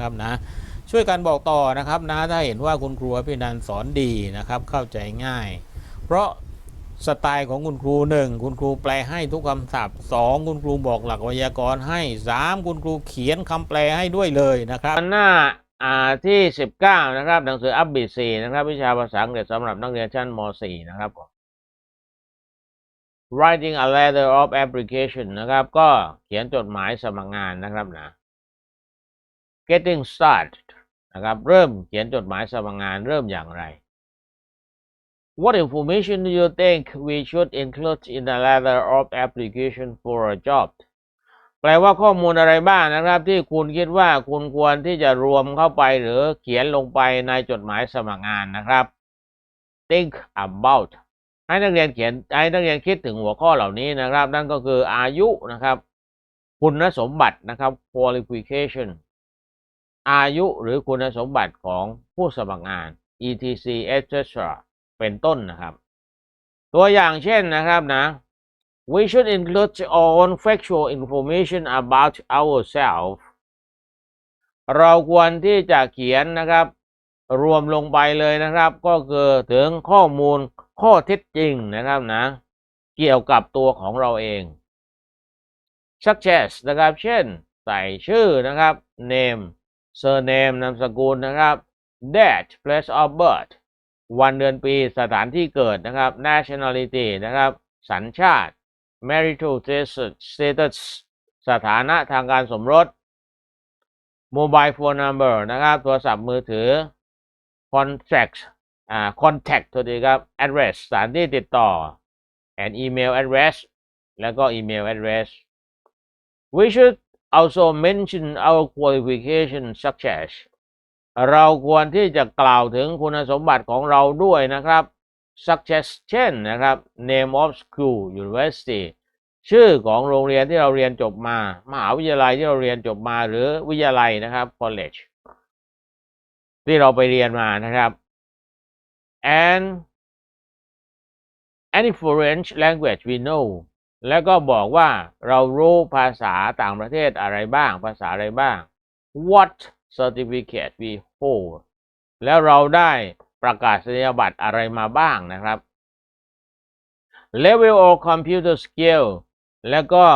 นะครับนะช่วยกันบอกต่อนะครับนะถ้าเห็นว่าคุณครูพี่นันสอนดีนะครับเข้าใจง่าย เพราะสไตล์ของคุณครูหนึ่งคุณครูแปลให้ทุกคำศัพท์สองคุณครูบอกหลักไวยากรณ์ให้สามคุณครูเขียนคำแปลให้ด้วยเลยนะครับหน้าอ่าที่ 19 นะครับหนังสืออัพบิสีนะครับ วิชาภาษาอังกฤษสำหรับนักเรียนชั้นม .4 นะครับ writing a letter of application นะครับ ก็เขียนจดหมายสมัครงานนะครับนะ getting started นะครับ เริ่มเขียนจดหมายสมัครงานเริ่มอย่างไร What information do you think we should include in a letter of application for a job แปลว่าข้อมูลอะไรบ้างนะครับ ที่คุณคิดว่าคุณควรที่จะรวมเข้าไปหรือเขียนลงไปในจดหมายสมัครงานนะครับ think about ให้นักเรียนเขียนให้นักเรียนคิดถึงหัวข้อเหล่านี้นะครับ นั่นก็คืออายุนะครับ คุณสมบัตินะครับ qualification อายุหรือคุณสมบัติของผู้สมัครงาน etc etc เป็นต้นนะครับ ตัวอย่างเช่นนะครับนะ we should include all factual information about ourselves เราควรที่จะเขียนนะครับ รวมลงไปเลยนะครับ ก็คือถึงข้อมูลข้อเท็จจริงนะครับนะ เกี่ยวกับตัวของเราเอง such as นะครับ เช่น ใส่ชื่อนะครับ name surname นามสกุลนะครับ date place of birth วันเดือนปีสถานที่เกิดนะครับ nationality นะครับ สัญชาติ marital status สถานะทางการสมรส mobile phone number นะครับ โทรศัพท์มือถือ contact อ่า contact ตัวดีครับ address สถานที่ติดต่อ and email address แล้วก็ email address we should also mention our qualification such as เราควรที่จะกล่าวถึงคุณสมบัติของเราด้วยนะครับ such as เช่นนะครับ name of school university ชื่อของโรงเรียนที่เราเรียนจบมา มหาวิทยาลัยที่เราเรียนจบมาหรือวิทยาลัยนะครับ college ที่เราไปเรียนมานะครับ and any foreign language we know แล้วก็บอกว่าเรารู้ภาษาต่างประเทศอะไรบ้าง ภาษาอะไรบ้าง what certificate we hold แล้วเราได้ประกาศนียบัตรอะไรมาบ้างนะครับ level of computer skill แล้วก็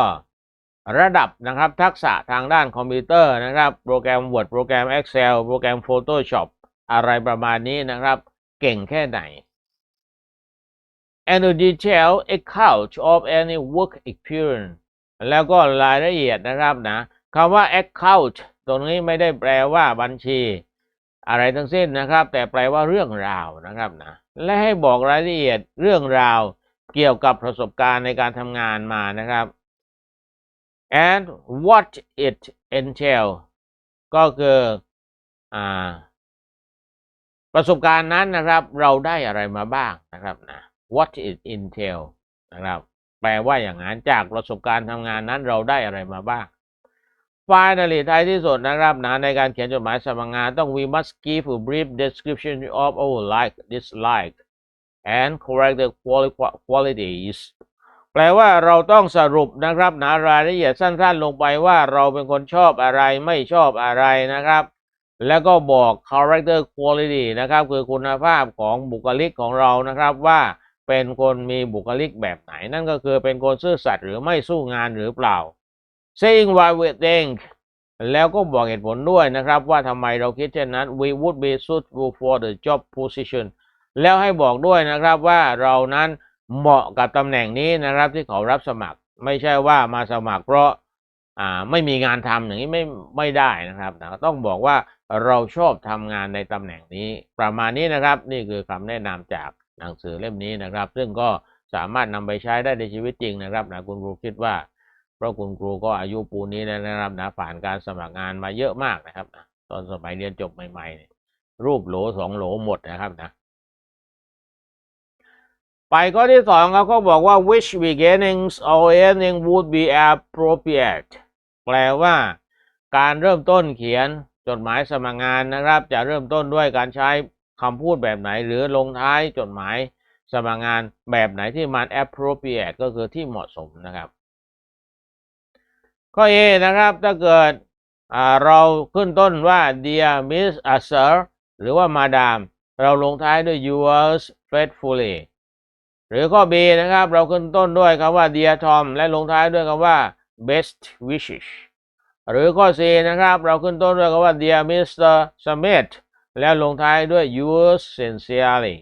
ระดับนะครับ ทักษะทางด้านคอมพิวเตอร์นะครับ โปรแกรม Word โปรแกรม Excel โปรแกรม Photoshop อะไรประมาณนี้นะครับ เก่งแค่ไหน and detail account of any work experience แล้วก็รายละเอียดนะครับนะคำว่า account ตรงนี้ไม่ได้แปลว่าบัญชี อะไรทั้งสิ้นนะครับ แต่แปลว่าเรื่องราวนะครับนะและให้บอกรายละเอียดเรื่องราวเกี่ยวกับประสบการณ์ในการทำงานมานะครับ and what it entail ก็คืออ่าประสบการณ์นั้นนะครับ เราได้อะไรมาบ้างนะครับนะ what it entail นะครับ แปลว่าอย่างนั้นจากประสบการณ์ทำงานนั้นเราได้อะไรมาบ้าง finally ท้ายที่สุดนะครับนะในการเขียนจดหมายสมัครงาน ต้อง we must give a brief description of our like dislike and correct the quali- qualities แปลว่าเราต้องสรุปนะครับนะรายละเอียดสั้น ๆ ลงไปว่าเราเป็นคนชอบอะไรไม่ชอบอะไรนะครับ แล้วก็บอก character quality นะครับ คือคุณภาพของบุคลิกของเรานะครับว่า เป็นคนมีบุคลิกแบบไหน นั่นก็คือเป็นคนซื่อสัตย์หรือไม่สู้งานหรือเปล่า saying why we think แล้วก็บอกเหตุผลด้วยนะครับว่าทำไมเราคิดเช่นนั้น we would be suitable for the job position แล้วให้บอกด้วยนะครับว่าเรานั้นเหมาะกับตำแหน่งนี้นะครับที่เขารับสมัคร ไม่ใช่ว่ามาสมัครเพราะอ่าไม่มีงานทำอย่างนี้ไม่ไม่ได้นะครับต้องบอกว่าเราชอบทำงานในตำแหน่งนี้ ประมาณนี้นะครับนี่คือคำแนะนำจาก หนังสือเล่มนี้นะครับ ซึ่งก็สามารถนำไปใช้ได้ในชีวิตจริงนะครับนะคุณครูคิดว่า เพราะคุณครูก็อายุปูนี้แล้วนะครับนะผ่านการสมัครงานมาเยอะมากนะครับนะตอนสมัยเรียนจบใหม่ๆรูปโหลสองโหลหมดนะครับนะไปข้อที่สองครับเขาบอกว่า which beginnings or ending would be appropriate แปลว่าการเริ่มต้นเขียนจดหมายสมัครงานนะครับ จะเริ่มต้นด้วยการใช้ คำพูดแบบไหน หรือลงท้ายจดหมายสมัครงานแบบไหนที่มัน appropriate ก็คือที่เหมาะสมนะครับ ข้อ A นะครับ ถ้าเกิดเราขึ้นต้นว่า dear miss a sir หรือว่า madam เราลงท้ายด้วย yours faithfully หรือข้อ B นะครับ เราขึ้นต้นด้วยคำว่า dear Tom และลงท้ายด้วยคำว่า best wishes หรือข้อ C นะครับ เราขึ้นต้นด้วยคำว่า dear Mr. Smith แล้วลงท้ายด้วย yours sincerely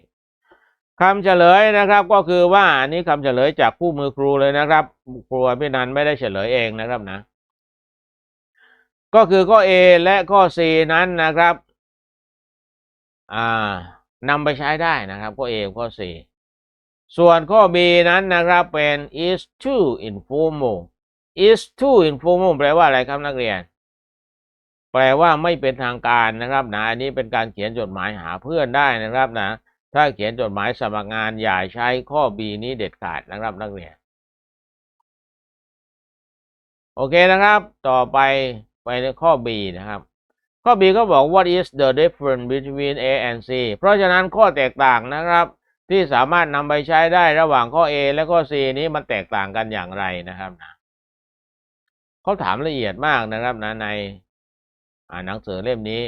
คำเฉลยนะครับก็คือว่าอันนี้คำเฉลยจากผู้มือครูเลยนะครับครูพี่นันไม่ได้เฉลยเองนะครับนะ ก็คือข้อ A และข้อ C นั้นนะครับอ่านำไปใช้ได้นะครับข้อ A ข้อ C ส่วนข้อ B นั้นนะครับเป็น is too informal is too informal แปลว่าอะไรครับนักเรียน แปลว่าไม่เป็นทางการนะครับนะอันนี้เป็นการเขียนจดหมายหาเพื่อนได้นะครับนะ ถ้าเขียนจดหมายสมัครงานอย่าใช้ข้อ B นี้เด็ดขาดนะครับนักเรียนโอเคนะครับ ต่อไปไปในข้อ B นะครับ ข้อ B ก็บอก what is the difference between A and C เพราะฉะนั้นข้อแตกต่างนะครับ ที่สามารถนำไปใช้ได้ระหว่างข้อ A และข้อ C นี้มันแตกต่างกันอย่างไรนะครับนะเขาถามละเอียดมากนะครับนะใน หนังสือเล่มนี้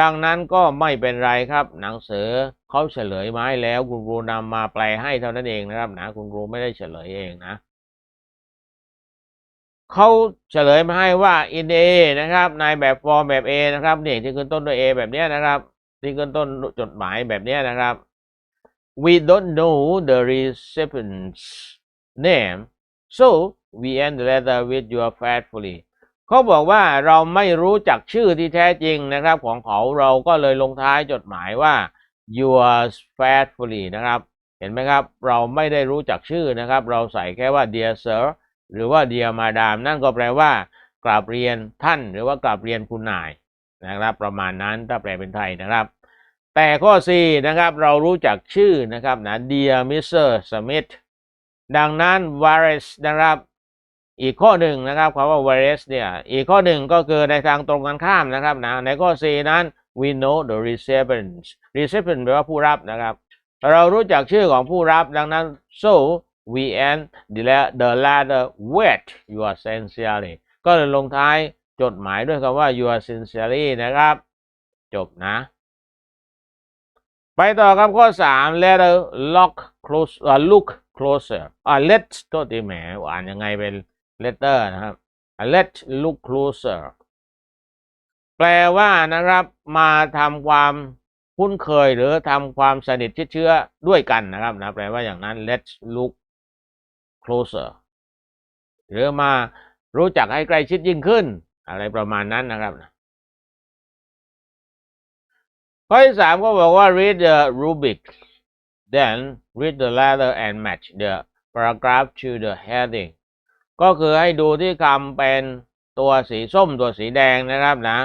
ดังนั้นก็ไม่เป็นไรครับ หนังสือเขาเฉลยมาให้แล้ว คุณครูนำมาแปลให้เท่านั้นเองนะครับนะคุณครูไม่ได้เฉลยเองนะเขาเฉลยมาให้ว่า in A นะครับในแบบฟอร์มแบบ A นะครับนี่ที่ขึ้นต้นด้วย A แบบนี้นะครับที่ขึ้นต้นจดหมายแบบนี้นะครับ we don't know the recipient's name so we end the letter with your faithfully เขาบอกว่าเราไม่รู้จักชื่อที่แท้จริงนะครับ ของเขาเราก็เลยลงท้ายจดหมายว่า yours faithfully นะครับ เห็นไหมครับ เราไม่ได้รู้จักชื่อนะครับ เราใส่แค่ว่า dear sir หรือว่า dear madam นั่นก็แปลว่ากราบเรียนท่านหรือว่ากราบเรียนคุณนายนะครับ ประมาณนั้นถ้าแปลเป็นไทยนะครับ แต่ข้อ C นะครับ เรารู้จักชื่อนะครับนะ dear Mr. Smith ดังนั้น Vares นะครับ อีกข้อหนึ่งนะครับคำว่า Vares เนี่ยอีกข้อหนึ่งก็คือในทางตรงกันข้ามนะครับนะในข้อ C นั้น we know the recipient recipient แปลว่าผู้รับนะครับ เรารู้จักชื่อของผู้รับดังนั้น so we end the la- the letter with your sincerely ก็เลยลงท้ายจดหมายด้วยคำว่า your sincerely นะครับ จบนะ ไปต่อครับข้อ 3 letter look close อ่า look closer อ่า let โทษทีแหมอ่านยังไงเป็น letter นะครับ let look closer แปลว่านะครับ มาทำความคุ้นเคยหรือทำความสนิทชิดเชื้อด้วยกันนะครับนะแปลว่าอย่างนั้น let look closer หรือมารู้จักให้ใกล้ชิดยิ่งขึ้น อะไรประมาณนั้นนะครับข้อที่สามก็บอกว่า read the rubric then read the letter and match the paragraph to the heading ก็คือให้ดูที่คำเป็นตัวสีส้มตัวสีแดงนะครับนะ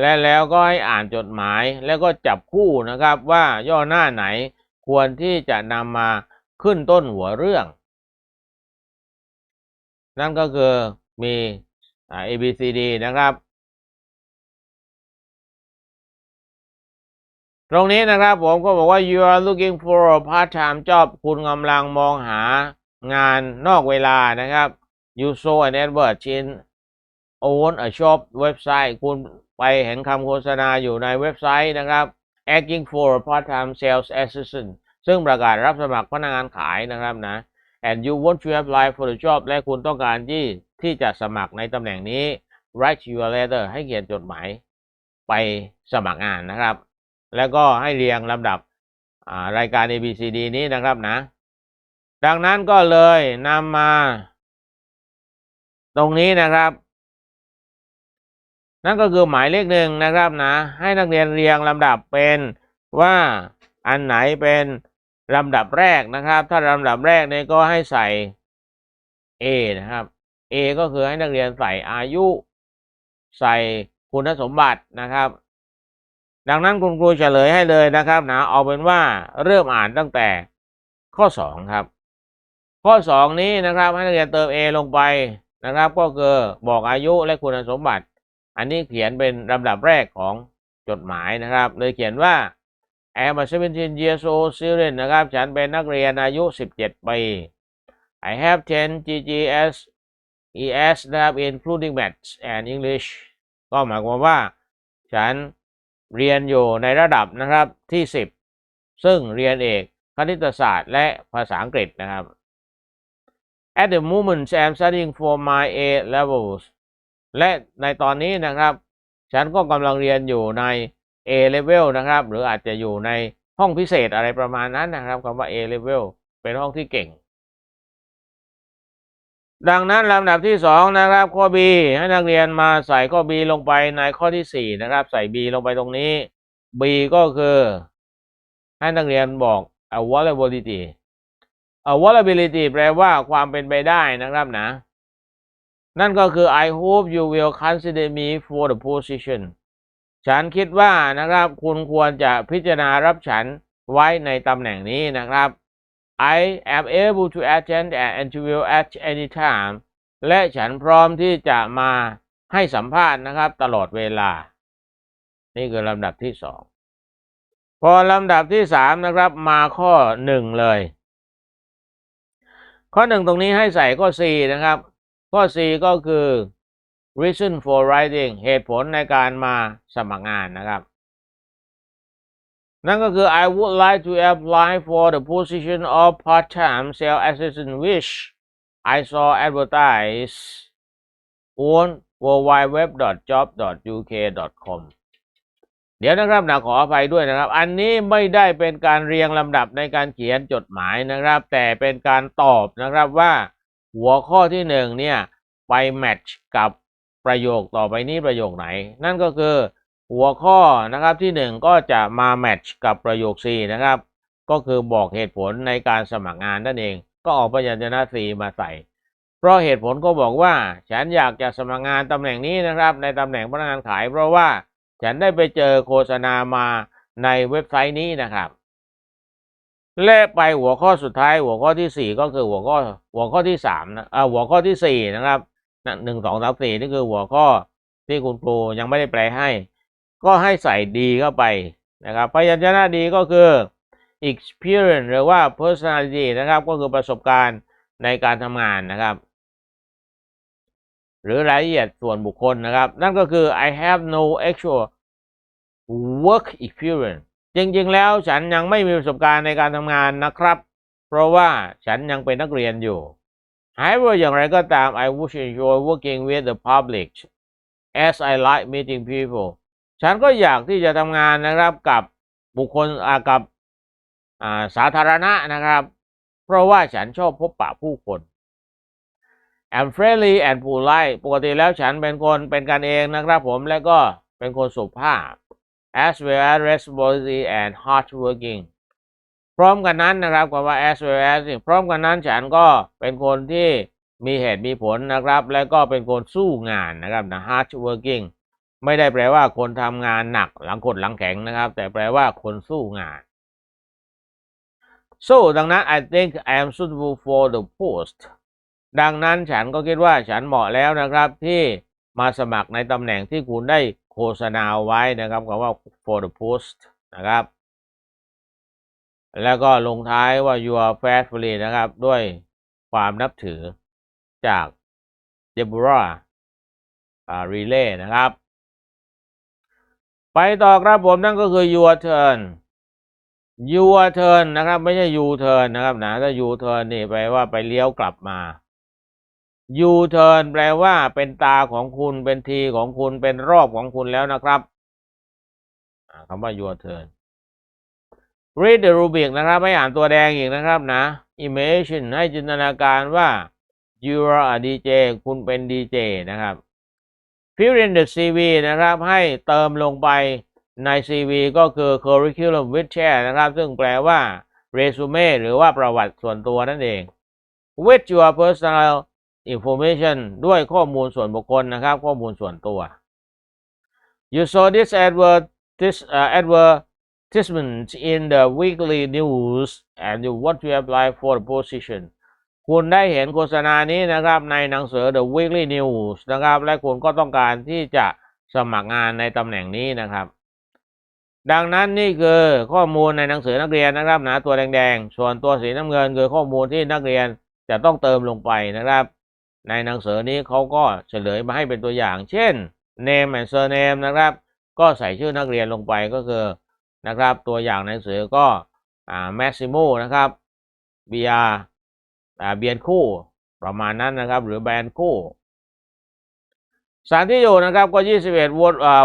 และแล้วก็ให้อ่านจดหมายแล้วก็จับคู่นะครับว่าย่อหน้าไหนควรที่จะนำมาขึ้นต้นหัวเรื่อง นั่นก็คือมี A B C D นะครับ ตรงนี้นะครับผมก็บอกว่า you are looking for a part time job คุณกำลังมองหางานนอกเวลานะครับ you saw an advert in own a shop เว็บไซต์คุณไปเห็นคำโฆษณาอยู่ในเว็บไซต์นะครับ asking for part time sales assistant ซึ่งประกาศรับสมัครพนักงานขายนะครับนะ and you want to apply for the job และคุณต้องการที่ที่จะสมัครในตำแหน่งนี้ write your letter ให้เขียนจดหมายไปสมัครงานนะครับ แล้วก็ให้เรียงลำดับรายการ A B C D นี้นะครับนะ ดังนั้นก็เลยนำมา ตรงนี้นะครับ นั่นก็คือหมายเลขหนึ่งนะครับนะ ให้นักเรียนเรียงลำดับเป็นว่าอันไหนเป็นลำดับแรกนะครับ ถ้าลำดับแรกเนี่ยก็ให้ใส่ A นะครับ A ก็คือให้นักเรียนใส่อายุ ใส่คุณสมบัตินะครับ ดังนั้นคุณครูเฉลยให้เลยนะครับนะเอาเป็นว่าเริ่มอ่านตั้งแต่ข้อ 2 ครับ ข้อ 2 นี้นะครับให้นักเรียนเติม A ลงไป นะครับ ก็คือบอกอายุและคุณสมบัติ อันนี้เขียนเป็นลำดับแรกของจดหมายนะครับเลยเขียนว่า I am a 17 years old student นะครับ ฉันเป็นนักเรียนอายุ 17 ปี I have 10 GGS ES นะครับ including Maths and English ก็หมายความว่า ฉันเรียนอยู่ในระดับนะครับที่สิบซึ่งเรียนเอกคณิตศาสตร์และภาษาอังกฤษนะครับ At the moment I'm studying for my A levels และในตอนนี้นะครับ ฉันก็กำลังเรียนอยู่ใน A level นะครับ หรืออาจจะอยู่ในห้องพิเศษอะไรประมาณนั้นนะครับคำว่า A level เป็นห้องที่เก่ง ดังนั้นลำดับที่สองนะครับ ข้อ B ให้นักเรียนมาใส่ข้อ B ลงไปในข้อที่สี่นะครับ ใส่ B ลงไปตรงนี้ B ก็คือ ให้นักเรียนบอก availability availability แปลว่าความเป็นไปได้นะครับนะ นั่นก็คือ I hope you will consider me for the position ฉันคิดว่านะครับคุณควรจะพิจารณารับฉันไว้ในตำแหน่งนี้นะครับ I am able to attend an interview at any time และฉันพร้อมที่จะมาให้สัมภาษณ์นะครับ ตลอดเวลา นี่คือลำดับที่สองพอลำดับที่สามนะครับมาข้อหนึ่งเลย ข้อหนึ่งตรงนี้ให้ใส่ข้อ C นะครับ ข้อ C ก็คือ reason for writing เหตุผลในการมาสมัครงานนะครับ นั่นก็คือ I would like to apply for the position of part-time sales assistant which I saw advertised on www.job.uk.com ดี๋ยวนะครับนะขออภัยด้วยนะครับ อันนี้ไม่ได้เป็นการเรียงลำดับในการเขียนจดหมายนะครับ แต่เป็นการตอบนะครับว่า หัวข้อที่หนึ่งเนี่ยไปแมทช์กับประโยคต่อไปนี้ประโยคไหน นั่นก็คือหัวข้อนะครับที่หนึ่งก็จะมาแมทช์กับประโยค C นะครับ ก็คือบอกเหตุผลในการสมัครงานนั่นเอง ก็ออกพยัญชนะ C มาใส่ เพราะเหตุผลก็บอกว่า ฉันอยากจะสมัครงานตำแหน่งนี้นะครับ ในตำแหน่งพนักงานขายเพราะว่า ฉันได้ไปเจอโฆษณามาในเว็บไซต์นี้นะครับ และไปหัวข้อสุดท้ายหัวข้อที่สี่ก็คือหัวข้อหัวข้อที่สามนะหัวข้อที่สี่นะครับหนึ่งสองสามสี่นี่คือหัวข้อที่คุณครูยังไม่ได้แปลให้ ก็ให้ใส่ดีเข้าไปนะครับพยัญชนะดีก็คือ experience หรือว่า personality นะครับ ก็คือประสบการณ์ในการทำงานนะครับ หรือรายละเอียดส่วนบุคคลนะครับ นั่นก็คือ I have no actual work experience จริงๆ แล้วฉันยังไม่มีประสบการณ์ในการทำงานนะครับ เพราะว่าฉันยังเป็นนักเรียนอยู่ However อย่างไรก็ตาม I would enjoy working with the public as I like meeting people ฉันก็อยากที่จะทำงานนะครับกับบุคคลกับาสาธารณะนะครับ เพราะว่าฉันชอบพบปะผู้คน I'm friendly and polite ปกติแล้วฉันเป็นคนเป็นกันเองนะครับผมและก็เป็นคนสุภาพ as well as responsible and hardworking พร้อมกันนั้นนะครับคำว่า as well as พร้อมกันนั้นฉันก็เป็นคนที่มีเหตุมีผลนะครับ และก็เป็นคนสู้งานนะครับนะ hard working ไม่ได้แปลว่าคนทำงานหนักหลังขดหลังแข็งนะครับ แต่แปลว่าคนสู้งาน so ดังนั้น I think I am suitable for the post ดังนั้นฉันก็คิดว่าฉันเหมาะแล้วนะครับที่มาสมัครในตำแหน่งที่คุณได้ โฆษณาไว้นะครับคำว่า for the post นะครับ แล้วก็ลงท้ายว่า you're faithfully นะครับ ด้วยความนับถือจากเดบรารีเล่นะครับ ไปต่อครับผมนั่นก็คือ your turn your turn นะครับ ไม่ใช่ you turn นะครับนะถ้า you turn นี่แปว่าไปเลี้ยวกลับมา ยูเทิร์นแปลว่าเป็นตาของคุณเป็นทีของคุณเป็นรอบของคุณแล้วนะครับคำว่า your turn read the rubric นะครับไม่อ่านตัวแดงอีกนะครับนะ imagine ให้จินตนาการว่า you are a DJ คุณเป็น DJ นะครับ fill in the CV นะครับ ให้เติมลงไปใน CV ก็คือ curriculum with share นะครับ ซึ่งแปลว่า resume หรือว่าประวัติส่วนตัวนั่นเอง with your personal information ด้วยข้อมูลส่วนบุคคลนะครับ ข้อมูลส่วนตัว you saw this advert this uh, advertisement in the weekly news and you want to apply for the position คุณได้เห็นโฆษณานี้นะครับในหนังสือ the weekly news นะครับ และคุณก็ต้องการที่จะสมัครงานในตำแหน่งนี้นะครับ ดังนั้นนี่คือข้อมูลในหนังสือนักเรียนนะครับนะตัวแดงๆ ส่วนตัวสีน้ำเงินคือข้อมูลที่นักเรียนจะต้องเติมลงไปนะครับ ในหนังสือนี้เขาก็เฉลยมาให้เป็นตัวอย่าง เช่น name and surname นะครับ ก็ใส่ชื่อนักเรียนลงไปก็คือนะครับตัวอย่างหนังสือก็อ่า Massimo นะครับ BR อ่าเบียนคู่ประมาณนั้นนะครับ หรือแบรนด์คู่สถานที่อยู่นะครับก็ 21วอร์ดอ่า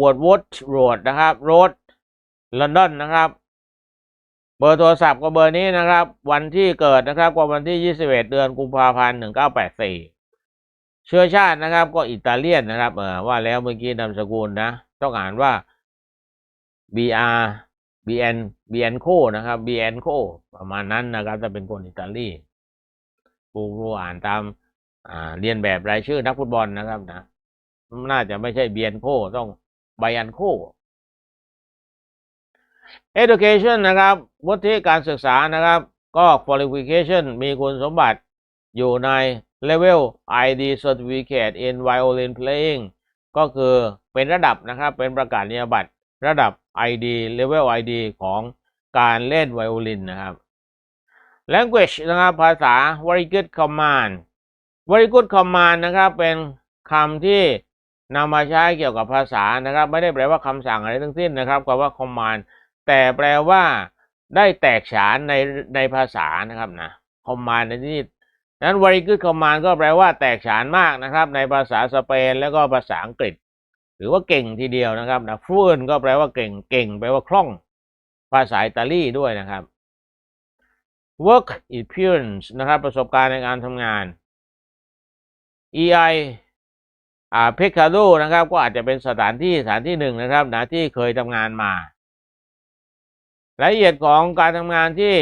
วอร์ดวอร์ดโรดนะครับโรดลอนดอนนะครับ บอร์โทรศัพท์ก็เบอร์นี้นะครับ วันที่เกิดนะครับก็วันที่ 21 เดือนกุมภาพันธ์ 1984 เชื้อชาตินะครับ ก็อิตาเลียนนะครับเออว่าแล้วเมื่อกี้นามสกุลนะ ต้องอ่านว่า BR BN BN โคนะครับ BN โคประมาณนั้นนะครับถ้าเป็นคนอิตาลีครูครูอ่านตามอ่าเรียนแบบรายชื่อนักฟุตบอลนะครับนะ น่าจะไม่ใช่เบียนโคต้องไบยันโค education นะครับวุฒิการศึกษานะครับ ก็ qualification มีคุณสมบัติอยู่ใน level ID certificate in violin playing ก็คือเป็นระดับนะครับ เป็นประกาศนียบัตรระดับ ID level ID ของการเล่นไวโอลินนะครับ language นะครับภาษา very good command very good command นะครับ เป็นคำที่นำมาใช้เกี่ยวกับภาษานะครับ ไม่ได้แปลว่าคำสั่งอะไรทั้งสิ้นนะครับคำว่า command แต่แปลว่าได้แตกฉานในในภาษานะครับนะ command ในที่นี้นั้น very good command ก็แปลว่าแตกฉานมากนะครับ ในภาษาสเปนแล้วก็ภาษาอังกฤษ หรือว่าเก่งทีเดียวนะครับนะ fluent ก็แปลว่าเก่งเก่งแปลว่าคล่อง ภาษาอิตาลีด้วยนะครับ work experience นะครับ ประสบการณ์ในการทำงาน EI อ่า Pecado นะครับ ก็อาจจะเป็นสถานที่สถานที่หนึ่งนะครับนะที่เคยทำงานมา รายละเอียดของการทำงานที่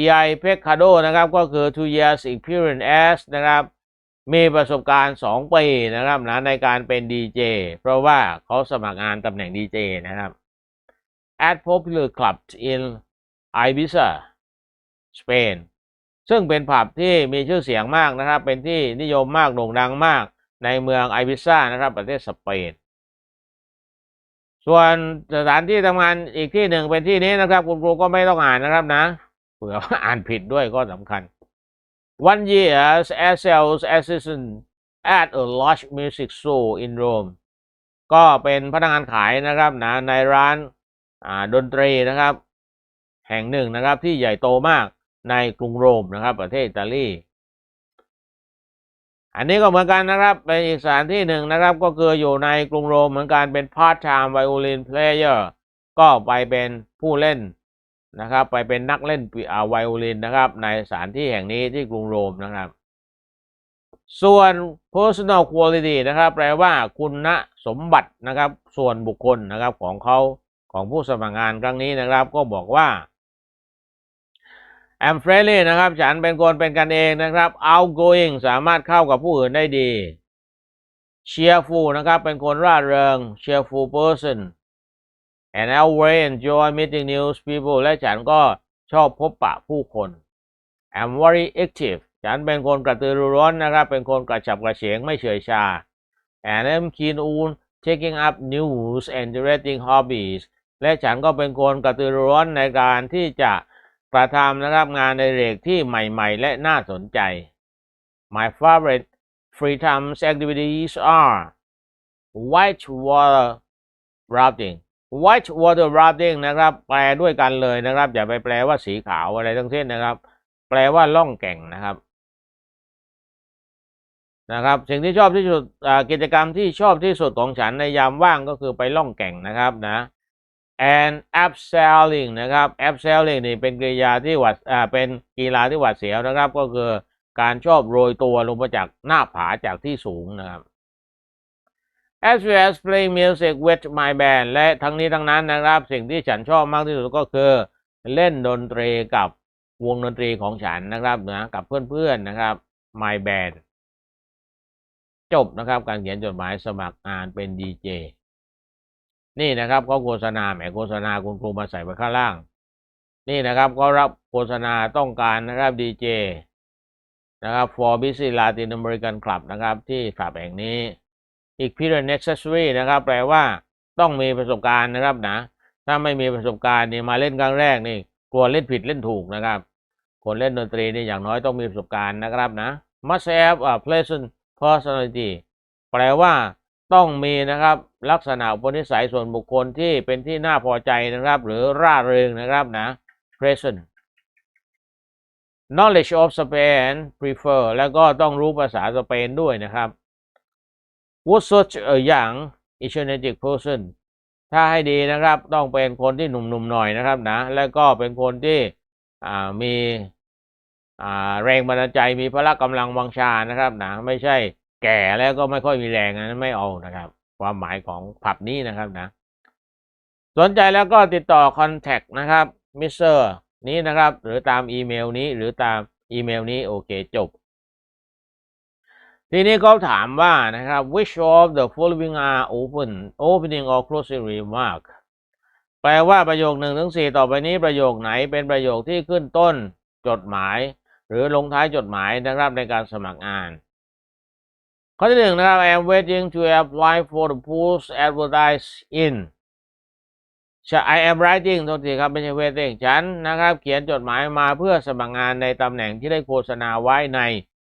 EI Pecado นะครับ ก็คือ two years experience as นะครับ มีประสบการณ์ 2 ปีนะครับนะในการเป็นดีเจเพราะว่าเขาสมัครงานตำแหน่งดีเจนะครับ at popular clubs in Ibiza Spain ซึ่งเป็นผับที่มีชื่อเสียงมากนะครับ เป็นที่นิยมมากโด่งดังมากในเมืองไอบิซ่านะครับ ประเทศสเปน ส่วนสถานที่ทำงานอีกที่หนึ่งเป็นที่นี้นะครับ คุณครูก็ไม่ต้องอ่านนะครับนะเผื่อว่าอ่านผิดด้วยก็สำคัญ One year as sales assistant at a large music store in Rome ก็เป็นพนักงานขายนะครับนะในร้านอ่าดนตรีนะครับ แห่งหนึ่งนะครับที่ใหญ่โตมากในกรุงโรมนะครับ ประเทศอิตาลี อันนี้ก็เหมือนกันนะครับ เป็นอีกสถานที่หนึ่งนะครับ ก็คืออยู่ในกรุงโรมเหมือนกันเป็น part time violin player ก็ไปเป็นผู้เล่นนะครับ ไปเป็นนักเล่นอ่าไวโอลินนะครับ ในสถานที่แห่งนี้ที่กรุงโรมนะครับ ส่วน personal quality นะครับ แปลว่าคุณสมบัตินะครับ ส่วนบุคคลนะครับของเขาของผู้สมัครงานครั้งนี้นะครับ ก็บอกว่า I'm friendly นะครับ ฉันเป็นคนเป็นกันเองนะครับ outgoing สามารถเข้ากับผู้อื่นได้ดี cheerful นะครับ เป็นคนร่าเริง cheerful person and I always enjoy meeting new people และฉันก็ชอบพบปะผู้คน I'm very active ฉันเป็นคนกระตือรือร้นนะครับ เป็นคนกระฉับกระเฉงไม่เฉยชา and I'm keen on taking up news and interesting hobbies และฉันก็เป็นคนกระตือรือร้นในการที่จะ กระทำนะครับงานในเรกที่ใหม่ๆ และน่าสนใจ My favorite free time activities are white water rafting white water rafting นะครับ แปลด้วยกันเลยนะครับ อย่าไปแปลว่าสีขาวอะไรทั้งสิ้นนะครับ แปลว่าล่องแก่งนะครับนะครับ สิ่งที่ชอบที่สุดกิจกรรมที่ชอบที่สุดของฉันในยามว่างก็คือไปล่องแก่งนะครับนะ and abseiling นะครับ abseiling นี่เป็นกริยาที่หวัดอ่าเป็นกีฬาที่หวัดเสียวนะครับ ก็คือการชอบโรยตัวลงมาจากหน้าผาจากที่สูงนะครับ as well as playing music with my band และทั้งนี้ทั้งนั้นนะครับ สิ่งที่ฉันชอบมากที่สุดก็คือเล่นดนตรีกับวงดนตรีของฉันนะครับนะกับเพื่อนๆนะครับ my band จบนะครับการเขียนจดหมายสมัครงานเป็นดีเจ นี่นะครับก็โฆษณาแหมโฆษณาคุณครูมาใส่ไว้ข้างล่าง นี่นะครับก็รับโฆษณาต้องการนะครับดีเจนะครับ for busy Latin American Club นะครับ ที่คลับแห่งนี้อีก period necessary นะครับ แปลว่าต้องมีประสบการณ์นะครับนะ ถ้าไม่มีประสบการณ์นี่มาเล่นครั้งแรกนี่กลัวเล่นผิดเล่นถูกนะครับ คนเล่นดนตรีนี่อย่างน้อยต้องมีประสบการณ์นะครับนะ must have a pleasant personality แปลว่า ต้องมีนะครับลักษณะปนิสัยส่วนบุคคลที่เป็นที่น่าพอใจนะครับ หรือร่าเริงนะครับนะ present knowledge of Spain prefer แล้วก็ต้องรู้ภาษาสเปนด้วยนะครับ would such a young energetic person ถ้าให้ดีนะครับต้องเป็นคนที่หนุ่มๆหน่อยนะครับนะ แล้วก็เป็นคนที่มีแรงบันดาลใจมีพละกำลังวังชานะครับนะไม่ใช่ แก่แล้วก็ไม่ค่อยมีแรงนนั้นไม่เอานะครับ ความหมายของผับนี้นะครับนะ สนใจแล้วก็ติดต่อ contact นะครับมิสเตอร์นี้นะครับ หรือตามอีเมลนี้หรือตามอีเมลนี้โอเคจบ ทีนี้เขาถามว่านะครับ which of the following are open opening or closing remark แปลว่าประโยคหนึ่งถึงสี่ต่อไปนี้ประโยคไหนเป็นประโยคที่ขึ้นต้นจดหมาย หรือลงท้ายจดหมายนะครับในการสมัครงาน ข้อที่หนึ่งนะครับ I am waiting to apply for the post advertised in ช I am writing โทษทีครับไม่ใช่ waiting ฉันนะครับ เขียนจดหมายมาเพื่อสมัครงานในตำแหน่งที่ได้โฆษณาไว้ใน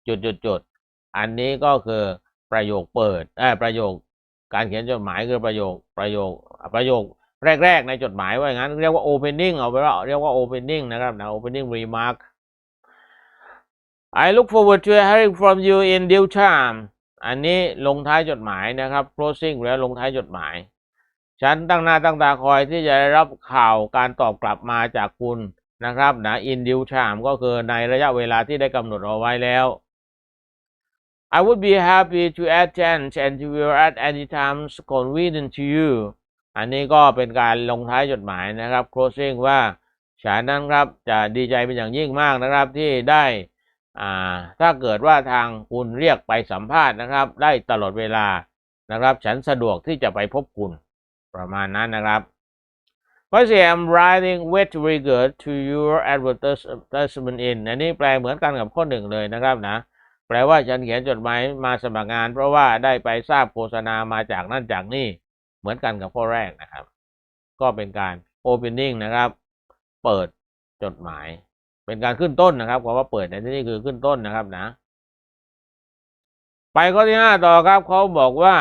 จุดจุดจุดๆอันนี้ก็คือประโยคเปิดเออประโยค การเขียนจดหมายคือประโยคประโยคประโยคแรก ๆ ในจดหมายว่าอย่างนั้น เรียกว่า opening เอาไปว่าเรียกว่า opening นะครับนะ opening remark I look forward to hearing from you in due time อันนี้ลงท้ายจดหมายนะครับ closing แล้วลงท้ายจดหมาย ฉันตั้งหน้าตั้งตาคอยที่จะได้รับข่าวการตอบกลับมาจากคุณนะครับนะ in due time ก็คือในระยะเวลาที่ได้กำหนดเอาไว้แล้ว I would be happy to attend and to will at any time convenient to you อันนี้ก็เป็นการลงท้ายจดหมายนะครับ closing ว่าฉันนั้นครับจะดีใจเป็นอย่างยิ่งมากนะครับที่ได้ ถ้าเกิดว่าทางคุณเรียกไปสัมภาษณ์นะครับ ได้ตลอดเวลานะครับ ฉันสะดวกที่จะไปพบคุณประมาณนั้นนะครับ First, I'm writing with regard to your advertisement in อันนี้แปลเหมือนกันกับข้อหนึ่งเลยนะครับนะ แปลว่าฉันเขียนจดหมายมาสมัครงาน เพราะว่าได้ไปทราบโฆษณามาจากนั่นจากนี่เหมือนกันกับข้อแรกนะครับ ก็เป็นการ opening นะครับ เปิดจดหมาย เป็นการขึ้นต้นนะครับคำว่าเปิดในที่นี้คือขึ้นต้นนะครับนะ ไปข้อที่ห้าต่อครับเขาบอกว่า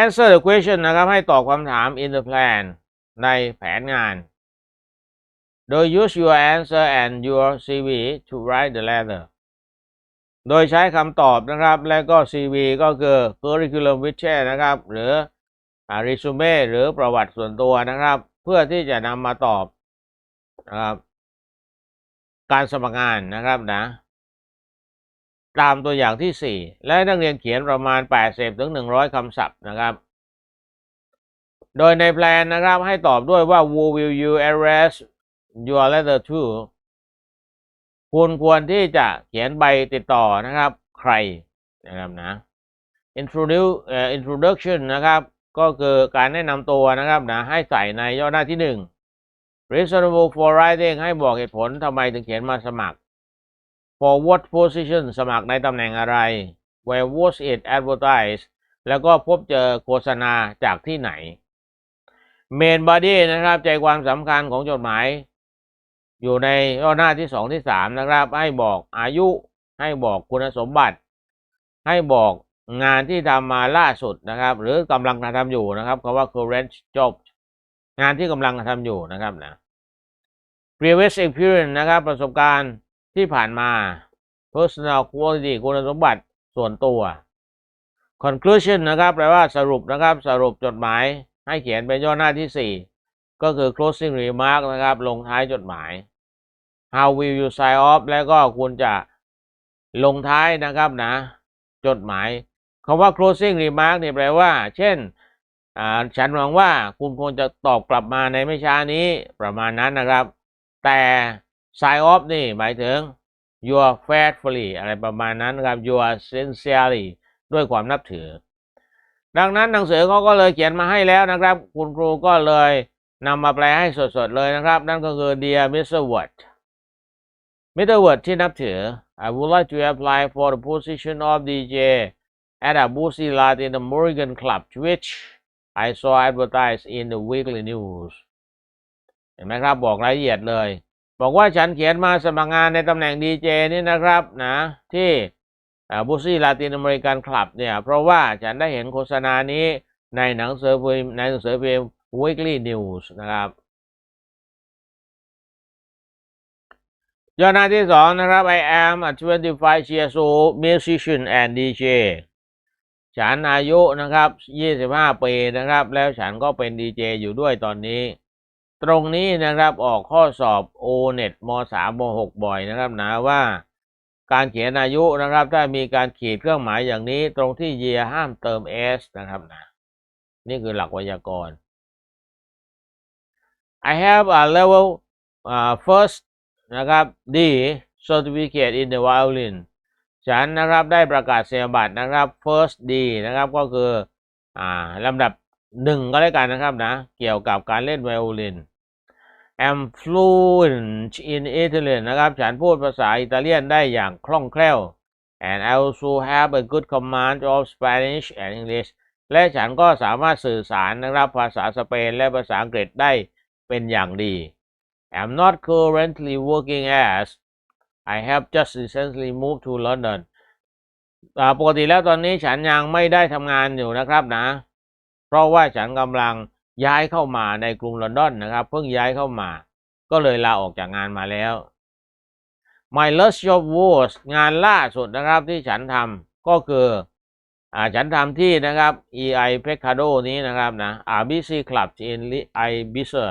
answer the question นะครับ ให้ตอบคำถาม in the plan ในแผนงาน โดย use your answer and your CV to write the letter โดยใช้คำตอบนะครับ และก็ CV ก็คือ curriculum vitae นะครับ หรือ resume หรือประวัติส่วนตัวนะครับ เพื่อที่จะนำมาตอบ นะครับ การสมัครงานนะครับนะ ตามตัวอย่างที่ 4 และนักเรียนเขียนประมาณ 80ถึง100 คำศัพท์นะครับ โดยในแพลนนะครับให้ตอบด้วยว่า who will you address your letter to คุณควรที่จะเขียนใบติดต่อนะครับ ใครนะครับนะ introduce introduction นะครับ ก็คือการแนะนำตัวนะครับนะให้ใส่ในย่อหน้าที่ 1 reasonable for writing ให้บอกเหตุผลทำไมถึงเขียนมาสมัคร for what position สมัครในตำแหน่งอะไร where was it advertised แล้วก็พบเจอโฆษณาจากที่ไหน main body นะครับ ใจความสำคัญของจดหมาย อยู่ในย่อหน้าที่สองที่สามนะครับ ให้บอกอายุ ให้บอกคุณสมบัติ ให้บอกงานที่ทำมาล่าสุดนะครับ หรือกำลังทำอยู่นะครับคำว่า current job งานที่กำลังทำอยู่นะครับนะ previous experience นะครับประสบการณ์ที่ผ่านมา personal quality คุณสมบัติส่วนตัว conclusion นะครับแปลว่าสรุปนะครับสรุปจดหมายให้เขียนเป็นย่อหน้าที่ 4 ก็คือ closing remark นะครับ ลงท้ายจดหมาย how will you sign off แล้วก็คุณจะลงท้ายนะครับนะ จดหมายคำว่า closing remark เนี่ยแปลว่า เช่นฉันหวังว่าคุณควรจะตอบกลับมาในไม่ช้านี้ประมาณนั้นนะครับ แต่ sign off นี่หมายถึง your faithfully อะไรประมาณนั้นครับ your sincerely ด้วยความนับถือ ดังนั้นหนังสือเขาก็เลยเขียนมาให้แล้วนะครับ คุณครูก็เลยนำมาแปลให้สดๆเลยนะครับ นั่นก็คือ dear Mr. Word Mr. Word ที่นับถือ I would like to apply for the position of DJ at a boozy lot in the Morgan Club which I saw advertised in the weekly news ห็นไหมครับบอกรายละเอียดเลย บอกว่าฉันเขียนมาสมัครงานในตำแหน่งดีเจนี่นะครับนะที่บูซี่ลาตินอเมริกันคลับเนี่ยเพราะว่าฉันได้เห็นโฆษณานี้ในหนังสือพิมพ์ในหนังสือพิมพ์ Weekly News นะครับย่อหน้าที่สองนะครับ I am a 25 years old musician and DJ ฉันอายุนะครับ 25 ปีนะครับ แล้วฉันก็เป็นดีเจอยู่ด้วยตอนนี้ ตรงนี้นะครับออกข้อสอบ O-NET ม .3 ม .6 บ่อยนะครับนะว่าการเขียนอายุนะครับ ถ้ามีการขีดเครื่องหมายอย่างนี้ตรงที่ year ห้ามเติม s นะครับนะนี่คือหลักไวยากรณ์ I have a level uh, first นะครับ D certificate in the violin ฉันนะครับได้ประกาศเสียบัตรนะครับ first D นะครับก็คืออ่าลำดับหนึ่งก็แล้วกันนะครับนะ เกี่ยวกับการเล่นไวโอลิน am fluent in Italian นะครับ ฉันพูดภาษาอิตาเลียนได้อย่างคล่องแคล่ว and I also have a good command of Spanish and English และฉันก็สามารถสื่อสารนะครับภาษาสเปนและภาษาอังกฤษได้เป็นอย่างดี I'm not currently working as I have just recently moved to London ปกติแล้วตอนนี้ฉันยังไม่ได้ทำงานอยู่นะครับนะ เพราะว่าฉันกำลัง ย้ายเข้ามาในกรุงลอนดอนนะครับ เพิ่งย้ายเข้ามา ก็เลยลาออกจากงานมาแล้ว My last job was งานล่าสุดนะครับที่ฉันทำก็คืออ่าฉันทำที่นะครับ EI Pecado นี้นะครับนะ RBC Club in Ibiza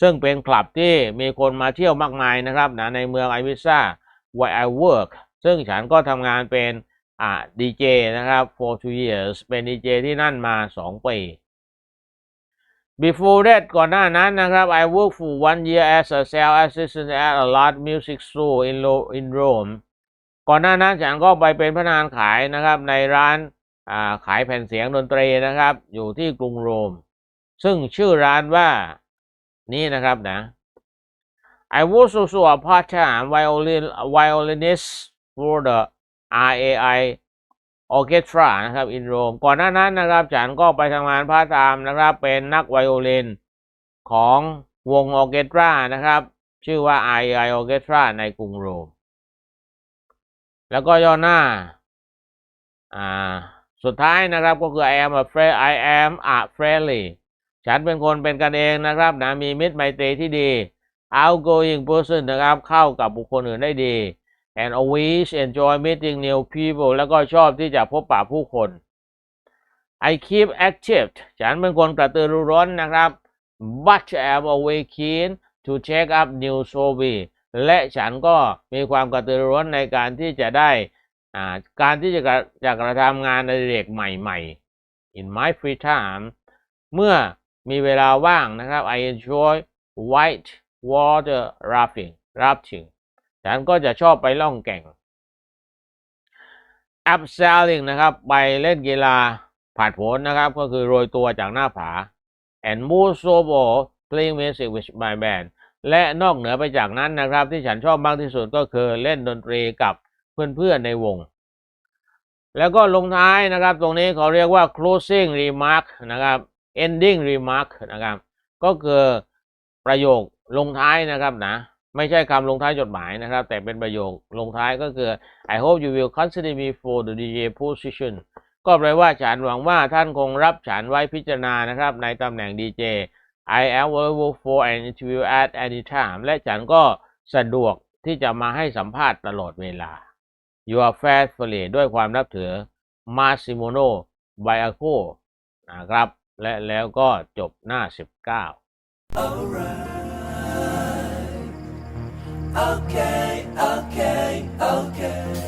ซึ่งเป็นคลับที่มีคนมาเที่ยวมากมายนะครับนะในเมืองไอบิซ่า where I work ซึ่งฉันก็ทำงานเป็นอ่าดีเจนะครับ for two years เป็นดีเจที่นั่นมา 2 ปี before that ก่อนหน้านั้นนะครับ I worked for one year as a sales assistant at a large music store in Ro- in Rome ก่อนหน้านั้นฉันก็ไปเป็นพนักงานขายนะครับในร้านาขายแผ่นเสียงดนตรีนะครับ อยู่ที่กรุงโรม ซึ่งชื่อร้านว่านี่นะครับนะ I was also a part-time violin violinist for the RAI Orchestra นะครับ in Rome ก่อนหน้านั้นนะครับฉันก็ไปทำงานพาร์ทไทม์นะครับเป็นนักไวโอลินของวงออเคสตรานะครับ ชื่อว่า RAI Orchestra ในกรุงโรม แล้วก็ย่อหน้าอ่าสุดท้ายนะครับก็คือ I am a friend I am a friendly ฉันเป็นคนเป็นกันเองนะครับนะมีมิตรไมตรีที่ดี outgoing person นะครับเข้ากับบุคคลอื่นได้ดี and always enjoy meeting new people แล้วก็ชอบที่จะพบปะผู้คน I keep active ฉันเป็นคนกระตือรือร้นนะครับ but I'm always keen to check up new hobby และฉันก็มีความกระตือรือร้นในการที่จะได้การที่จะกระจะกระทำงานในเด็กใหม่ ๆ in my free time เมื่อมีเวลาว่างนะครับ I enjoy white water rafting rafting ฉันก็จะชอบไปล่องแก่ง abseiling นะครับ ไปเล่นกีฬาผ่านผลนะครับ ก็คือโรยตัวจากหน้าผา and most of all playing music with my band และนอกเหนือไปจากนั้นนะครับ ที่ฉันชอบมากที่สุดก็คือเล่นดนตรีกับเพื่อนๆในวง แล้วก็ลงท้ายนะครับ ตรงนี้เขาเรียกว่า closing remark นะครับ ending remark นะครับ ก็คือประโยคลงท้ายนะครับนะ ไม่ใช่คำลงท้ายจดหมายนะครับ แต่เป็นประโยคลงท้ายก็คือ I hope you will consider me for the DJ position ก็แปลว่าฉันหวังว่าท่านคงรับฉันไว้พิจารณานะครับ ในตำแหน่ง DJ I am available for an interview at any time และฉันก็สะดวกที่จะมาให้สัมภาษณ์ตลอดเวลา You are faithfully ด้วยความนับถือ Massimono Biaco นะครับ และแล้วก็จบหน้า 19 Alright. okay, okay, okay.